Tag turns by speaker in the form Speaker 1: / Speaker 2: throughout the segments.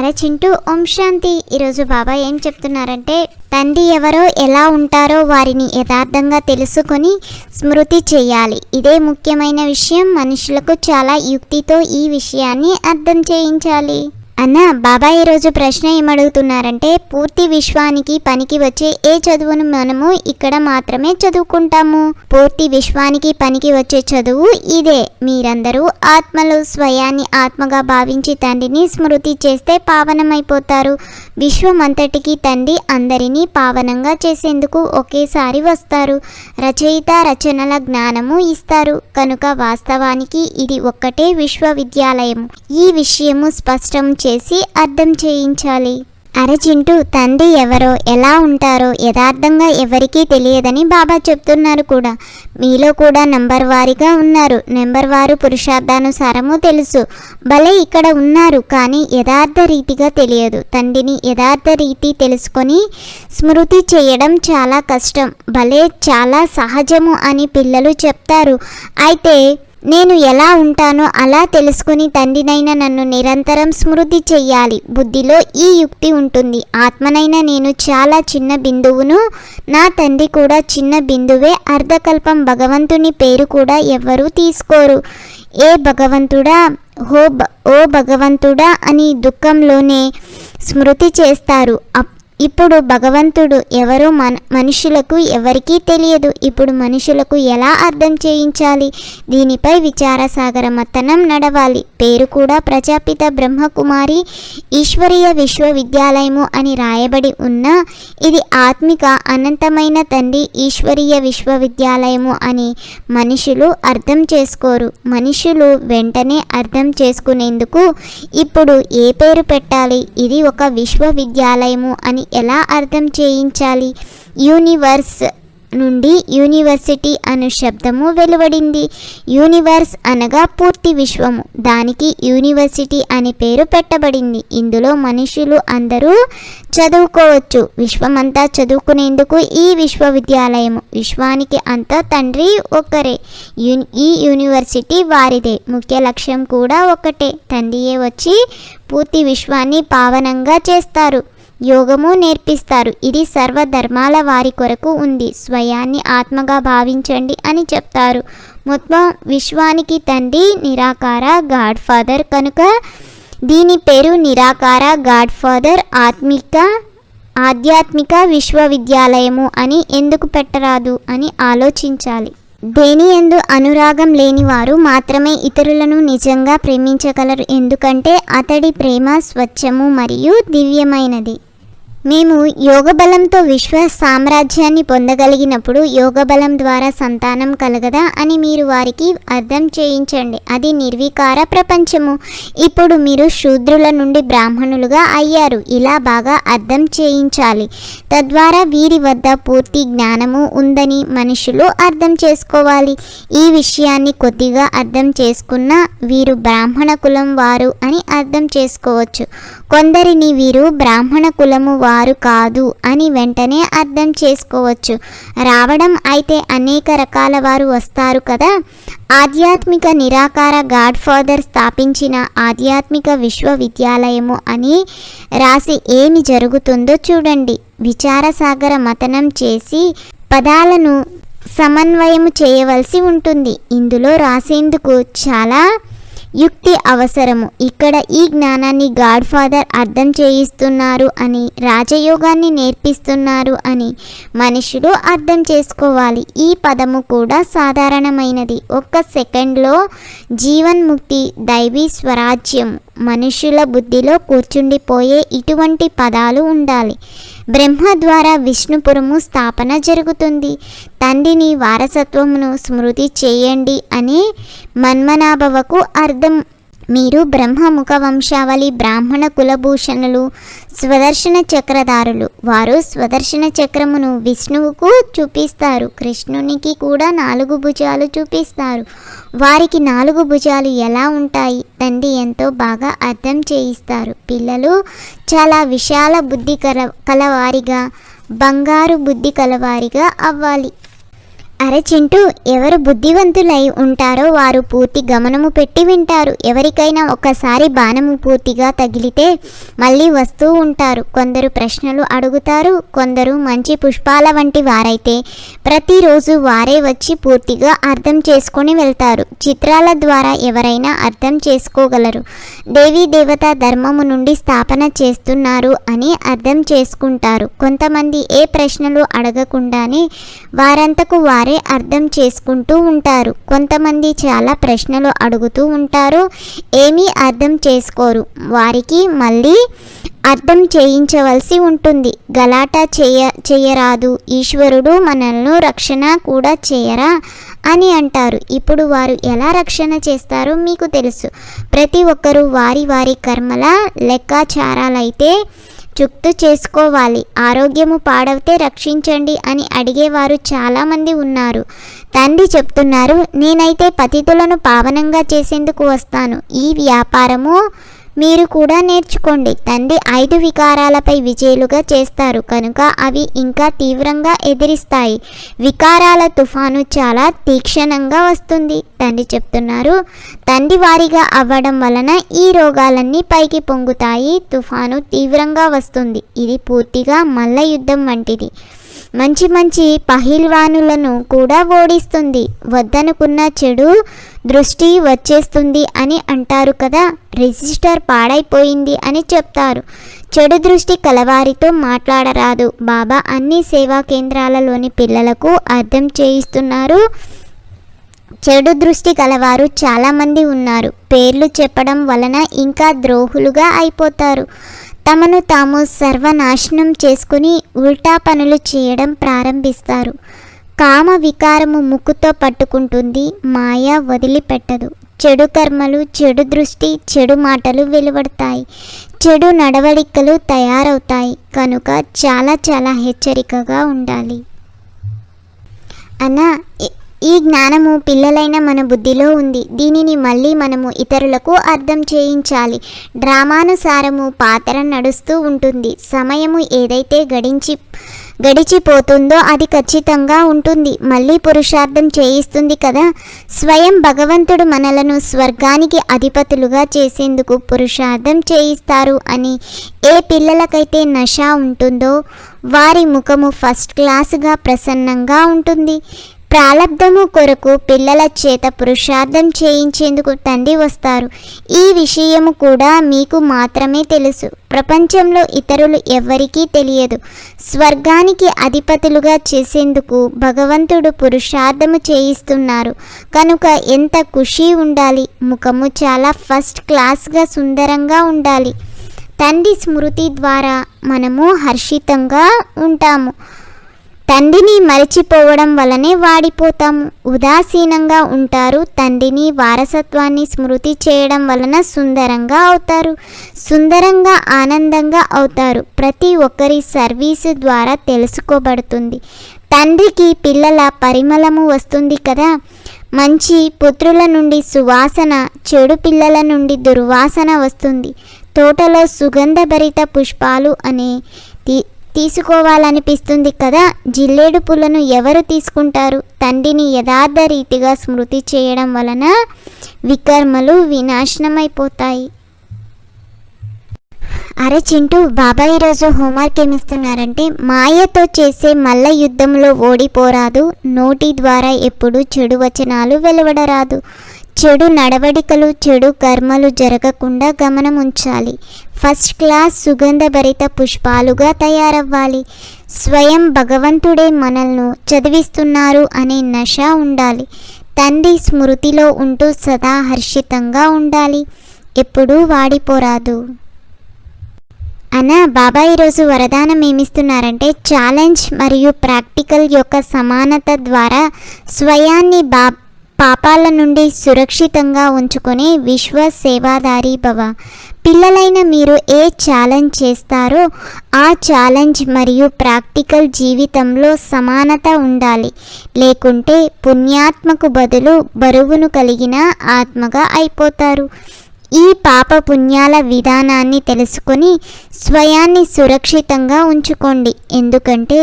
Speaker 1: అరే చింటూ ఓం శాంతి. ఈరోజు బాబా ఏం చెప్తున్నారంటే తండ్రి ఎవరో ఎలా ఉంటారో వారిని యథార్థంగా తెలుసుకొని స్మృతి చేయాలి. ఇదే ముఖ్యమైన విషయం. మనుషులకు చాలా యుక్తితో ఈ విషయాన్ని అర్థం చేయించాలి. అన్న బాబా ఈరోజు ప్రశ్న ఏమడుగుతున్నారంటే పూర్తి విశ్వానికి పనికి వచ్చే ఏ చదువును మనము ఇక్కడ మాత్రమే చదువుకుంటాము? పూర్తి విశ్వానికి పనికి వచ్చే చదువు ఇదే. మీరందరూ ఆత్మలు స్వయాన్ని ఆత్మగా భావించి తండ్రిని స్మృతి చేస్తే పావనమైపోతారు. విశ్వమంతటికి తండ్రి అందరినీ పావనంగా చేసేందుకు ఒకేసారి వస్తారు. రచయిత రచనల జ్ఞానము ఇస్తారు. కనుక వాస్తవానికి ఇది ఒక్కటే విశ్వవిద్యాలయం ఈ విషయము స్పష్టం చేసి అర్థం చేయించాలి. అరచింటూ తండ్రి ఎవరో ఎలా ఉంటారో యథార్థంగా ఎవరికీ తెలియదని బాబా చెప్తున్నారు కూడా. మీలో కూడా నంబర్ వారిగా ఉన్నారు. నెంబర్ వారు పురుషార్థానుసారము తెలుసు. భలే ఇక్కడ ఉన్నారు కానీ యథార్థ రీతిగా తెలియదు. తండ్రిని యథార్థ రీతి తెలుసుకొని స్మృతి చేయడం చాలా కష్టం. భలే చాలా సహజము అని పిల్లలు చెప్తారు. అయితే నేను ఎలా ఉంటానో అలా తెలుసుకుని తండ్రినైనా నన్ను నిరంతరం స్మృతి చెయ్యాలి. బుద్ధిలో ఈ యుక్తి ఉంటుంది. ఆత్మనైనా నేను చాలా చిన్న బిందువును నా తండ్రి కూడా చిన్న బిందువే. అర్ధకల్పం భగవంతుని పేరు కూడా ఎవ్వరూ తీసుకోరు. ఏ భగవంతుడా? హో భ- ఓ భగవంతుడా అని దుఃఖంలోనే స్మృతి చేస్తారు. అప్- ఇప్పుడు భగవంతుడు ఎవరో మన మనుషులకు ఎవరికీ తెలియదు. ఇప్పుడు మనుషులకు ఎలా అర్థం చేయించాలి? దీనిపై విచారసాగర మతనం నడవాలి. పేరు కూడా ప్రజాపిత బ్రహ్మకుమారి ఈశ్వరీయ విశ్వవిద్యాలయము అని రాయబడి ఉన్న ఇది ఆత్మిక అనంతమైన తండ్రి ఈశ్వరీయ విశ్వవిద్యాలయము అని మనుషులు అర్థం చేసుకోరు. మనుషులు వెంటనే అర్థం చేసుకునేందుకు ఇప్పుడు ఏ పేరు పెట్టాలి? ఇది ఒక విశ్వవిద్యాలయము అని ఎలా అర్థం చేయించాలి? యూనివర్స్ నుండి యూనివర్సిటీ అను శబ్దము వెలువడింది. యూనివర్స్ అనగా పూర్తి విశ్వము. దానికి యూనివర్సిటీ అనే పేరు పెట్టబడింది. ఇందులో మనుషులు అందరూ చదువుకోవచ్చు. విశ్వమంతా చదువుకునేందుకు ఈ విశ్వవిద్యాలయము. విశ్వానికి అంతా తండ్రి ఒక్కరే. యూని ఈ యూనివర్సిటీ వారిదే. ముఖ్య లక్ష్యం కూడా ఒకటే. తండ్రియే వచ్చి పూర్తి విశ్వాన్ని పావనంగా చేస్తారు. యోగము నేర్పిస్తారు. ఇది సర్వధర్మాల వారి కొరకు ఉంది. స్వయాన్ని ఆత్మగా భావించండి అని చెప్తారు. మొత్తం విశ్వానికి తండ్రి నిరాకార గాడ్ ఫాదర్ కనుక దీని పేరు నిరాకార గాడ్ ఫాదర్ ఆత్మిక ఆధ్యాత్మిక విశ్వవిద్యాలయము అని ఎందుకు పెట్టరాదు అని ఆలోచించాలి. దేని ఎందు అనురాగం లేని వారు మాత్రమే ఇతరులను నిజంగా ప్రేమించగలరు. ఎందుకంటే అతడి ప్రేమ స్వచ్ఛము మరియు దివ్యమైనది. మేము యోగ బలంతో విశ్వ సామ్రాజ్యాన్ని పొందగలిగినప్పుడు యోగ బలం ద్వారా సంతానం కలగదా అని మీరు వారికి అర్థం చేయించండి. అది నిర్వికార ప్రపంచము. ఇప్పుడు మీరు శూద్రుల నుండి బ్రాహ్మణులుగా అయ్యారు. ఇలా బాగా అర్థం చేయించాలి. తద్వారా వీరి వద్ద పూర్తి జ్ఞానము ఉందని మనుషులు అర్థం చేసుకోవాలి. ఈ విషయాన్ని కొద్దిగా అర్థం చేసుకున్న వీరు బ్రాహ్మణ కులం వారు అని అర్థం చేసుకోవచ్చు. కొందరిని వీరు బ్రాహ్మణ కులము వారు వారు కాదు అని వెంటనే అర్థం చేసుకోవచ్చు. రావడం అయితే అనేక రకాల వారు వస్తారు కదా. ఆధ్యాత్మిక నిరాకార గాడ్ ఫాదర్ స్థాపించిన ఆధ్యాత్మిక విశ్వవిద్యాలయము అని రాసి ఏమి జరుగుతుందో చూడండి. విచారసాగర మతనం చేసి పదాలను సమన్వయము చేయవలసి ఉంటుంది. ఇందులో రాసేందుకు చాలా యుక్తి అవసరము. ఇక్కడ ఈ జ్ఞానాన్ని గాడ్ ఫాదర్ అర్థం చేయిస్తున్నారు అని రాజయోగాన్ని నేర్పిస్తున్నారు అని మనుషులు అర్థం చేసుకోవాలి. ఈ పదము కూడా సాధారణమైనది. ఒక్క సెకండ్లో జీవన్ముక్తి దైవీ స్వరాజ్యం మనుషుల బుద్ధిలో కూర్చుండిపోయే ఇటువంటి పదాలు ఉండాలి. బ్రహ్మ ద్వారా విష్ణుపురము స్థాపన జరుగుతుంది. తండ్రిని వారసత్వమును స్మృతి చేయండి అనే మన్మనాభవకు అర్థం. మీరు బ్రహ్మముఖ వంశావళి బ్రాహ్మణ కులభూషణులు స్వదర్శన చక్రధారులు. వారు స్వదర్శన చక్రమును విష్ణువుకు చూపిస్తారు. కృష్ణునికి కూడా నాలుగు భుజాలు చూపిస్తారు. వారికి నాలుగు భుజాలు ఎలా ఉంటాయి? తండ్రి ఎంతో బాగా అర్థం చేయిస్తారు. పిల్లలు చాలా విశాల బుద్ధి కల కలవారిగా బంగారు బుద్ధి కలవారిగా అవ్వాలి. అరే చింటూ ఎవరు బుద్ధివంతులై ఉంటారో వారు పూర్తి గమనము పెట్టి వింటారు. ఎవరికైనా ఒక్కసారి బాణము పూర్తిగా తగిలితే మళ్ళీ వస్తూ ఉంటారు. కొందరు ప్రశ్నలు అడుగుతారు. కొందరు మంచి పుష్పాల వంటి వారైతే ప్రతిరోజు వారే వచ్చి పూర్తిగా అర్థం చేసుకొని వెళ్తారు. చిత్రాల ద్వారా ఎవరైనా అర్థం చేసుకోగలరు. దేవీ దేవత ధర్మము నుండి స్థాపన చేస్తున్నారు అని అర్థం చేసుకుంటారు. కొంతమంది ఏ ప్రశ్నలు అడగకుండానే వారంతకు వారే అర్థం చేసుకుంటూ ఉంటారు. కొంతమంది చాలా ప్రశ్నలు అడుగుతూ ఉంటారు. ఏమీ అర్థం చేసుకోరు. వారికి మళ్ళీ అర్థం చేయించవలసి ఉంటుంది. గలాట చేయ చేయరాదు. ఈశ్వరుడు మనల్ని రక్షణ కూడా చేయరా అని అంటారు. ఇప్పుడు వారు ఎలా రక్షణ చేస్తారో మీకు తెలుసు. ప్రతి ఒక్కరూ వారి వారి కర్మల లెక్కాచారాలైతే జుక్తు చేసుకోవాలి. ఆరోగ్యము పాడవుతే రక్షించండి అని అడిగేవారు చాలామంది ఉన్నారు. తండ్రి చెప్తున్నారు నేనైతే పతితులను పావనంగా చేసేందుకు వస్తాను. ఈ వ్యాపారము మీరు కూడా నేర్చుకోండి. తండ్రి ఐదు వికారాలపై విజయులుగా చేస్తారు. కనుక అవి ఇంకా తీవ్రంగా ఎదిరిస్తాయి. వికారాల తుఫాను చాలా తీక్షణంగా వస్తుంది. తండ్రి చెప్తున్నారు తండ్రి వారిగా అవ్వడం వలన ఈ రోగాలన్నీ పైకి పొంగుతాయి. తుఫాను తీవ్రంగా వస్తుంది. ఇది పూర్తిగా మల్ల యుద్ధం వంటిది. మంచి మంచి పహిల్వానులను కూడా ఓడిస్తుంది. వద్దనుకున్న చెడు దృష్టి వచ్చేస్తుంది అని అంటారు కదా. రిజిస్టర్ పాడైపోయింది అని చెప్తారు. చెడు దృష్టి కలవారితో మాట్లాడరాదు. బాబా అన్ని సేవా కేంద్రాలలోని పిల్లలకు అర్థం చేయిస్తున్నారు. చెడు దృష్టి కలవారు చాలామంది ఉన్నారు. పేర్లు చెప్పడం వలన ఇంకా ద్రోహులుగా అయిపోతారు. తమను తాము సర్వనాశనం చేసుకుని ఉల్టా పనులు చేయడం ప్రారంభిస్తారు. కామ వికారము ముక్కుతో పట్టుకుంటుంది మాయ వదిలిపెట్టదు. చెడు కర్మలు చెడు దృష్టి చెడు మాటలు వెలువడతాయి. చెడు నడవడికలు తయారవుతాయి. కనుక చాలా చాలా హెచ్చరికగా ఉండాలి. అన్న ఈ- ఈ జ్ఞానము పిల్లలైన మన బుద్ధిలో ఉంది. దీనిని మళ్ళీ మనము ఇతరులకు అర్థం చేయించాలి. డ్రామానుసారము పాత్ర నడుస్తూ ఉంటుంది. సమయము ఏదైతే గడించి గడిచిపోతుందో అది ఖచ్చితంగా ఉంటుంది. మళ్ళీ పురుషార్థం చేయిస్తుంది కదా. స్వయం భగవంతుడు మనలను స్వర్గానికి అధిపతులుగా చేసేందుకు పురుషార్థం చేయిస్తారు అని ఏ పిల్లలకైతే నష ఉంటుందో వారి ముఖము ఫస్ట్ క్లాసుగా ప్రసన్నంగా ఉంటుంది. ప్రాలబ్ధము కొరకు పిల్లల చేత పురుషార్థం చేయించేందుకు తండ్రి వస్తారు. ఈ విషయము కూడా మీకు మాత్రమే తెలుసు. ప్రపంచంలో ఇతరులు ఎవ్వరికీ తెలియదు. స్వర్గానికి అధిపతులుగా చేసేందుకు భగవంతుడు పురుషార్థము చేయిస్తున్నారు. కనుక ఎంత ఖుషి ఉండాలి? ముఖము చాలా ఫస్ట్ క్లాస్గా సుందరంగా ఉండాలి. తండ్రి స్మృతి ద్వారా మనము హర్షితంగా ఉంటాము. తండ్రిని మరచిపోవడం వలనే వాడిపోతాము ఉదాసీనంగా ఉంటారు. తండ్రిని వారసత్వాన్ని స్మృతి చేయడం వలన సుందరంగా అవుతారు. సుందరంగా ఆనందంగా అవుతారు. ప్రతి ఒక్కరి సర్వీసు ద్వారా తెలుసుకోబడుతుంది. తండ్రికి పిల్లల పరిమళము వస్తుంది కదా. మంచి పుత్రుల నుండి సువాసన చెడు పిల్లల నుండి దుర్వాసన వస్తుంది. తోటలో సుగంధభరిత పుష్పాలు అనే తీసుకోవాలనిపిస్తుంది కదా జిల్లేడు పూలను ఎవరు తీసుకుంటారు? తండ్రిని యథార్థ రీతిగా స్మృతి చేయడం వలన వికర్మలు వినాశనమైపోతాయి. అరే చింటూ బాబా ఈరోజు హోంవర్క్ ఏమిస్తున్నారంటే మాయతో చేసే మల్ల యుద్ధంలో ఓడిపోరాదు నోటి ద్వారా ఎప్పుడూ చెడు వచనాలు వెలువడరాదు. చెడు నడవడికలు చెడు కర్మలు జరగకుండా గమనం ఉంచాలి ఫస్ట్ క్లాస్ సుగంధభరిత పుష్పాలుగా తయారవ్వాలి. స్వయం భగవంతుడే మనల్ని చదివిస్తున్నారు అనే నష ఉండాలి. తండ్రి స్మృతిలో ఉంటూ సదా హర్షితంగా ఉండాలి. ఎప్పుడూ వాడిపోరాదు. అన్న బాబా ఈరోజు వరదానం ఏమిస్తున్నారంటే ఛాలెంజ్ మరియు ప్రాక్టికల్ యొక్క సమానత ద్వారా స్వయాన్ని బా పాపాల నుండి సురక్షితంగా ఉంచుకునే విశ్వ సేవాదారి భవ. పిల్లలైన మీరు ఏ ఛాలెంజ్ చేస్తారో ఆ ఛాలెంజ్ మరియు ప్రాక్టికల్ జీవితంలో సమానత ఉండాలి. లేకుంటే పుణ్యాత్మకు బదులు బరువును కలిగిన ఆత్మగా అయిపోతారు. ఈ పాప పుణ్యాల విధానాన్ని తెలుసుకొని స్వయాన్ని సురక్షితంగా ఉంచుకోండి. ఎందుకంటే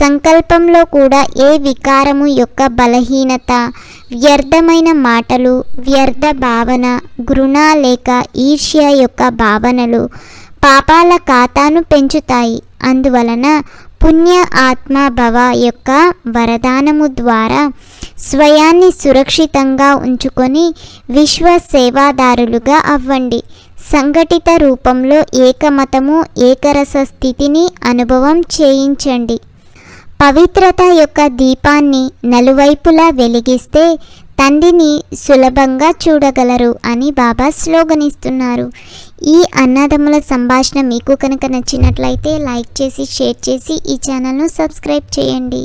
Speaker 1: సంకల్పంలో కూడా ఏ వికారము యొక్క బలహీనత వ్యర్థమైన మాటలు వ్యర్థ భావన గృణ లేక ఈర్ష్య యొక్క భావనలు పాపాల ఖాతాను పెంచుతాయి. అందువలన పుణ్య ఆత్మభవ యొక్క వరదానము ద్వారా స్వయాన్ని సురక్షితంగా ఉంచుకొని విశ్వ సేవాదారులుగా అవ్వండి. సంఘటిత రూపంలో ఏకమతము ఏకరస స్థితిని అనుభవం చేయించండి. పవిత్రత యొక్క దీపాన్ని నలువైపులా వెలిగిస్తే తండ్రిని సులభంగా చూడగలరు అని బాబా స్లోగనిస్తున్నారు. ఈ అన్నదమ్ముల సంభాషణ మీకు కనుక నచ్చినట్లయితే లైక్ చేసి షేర్ చేసి ఈ ఛానల్ను సబ్స్క్రైబ్ చేయండి.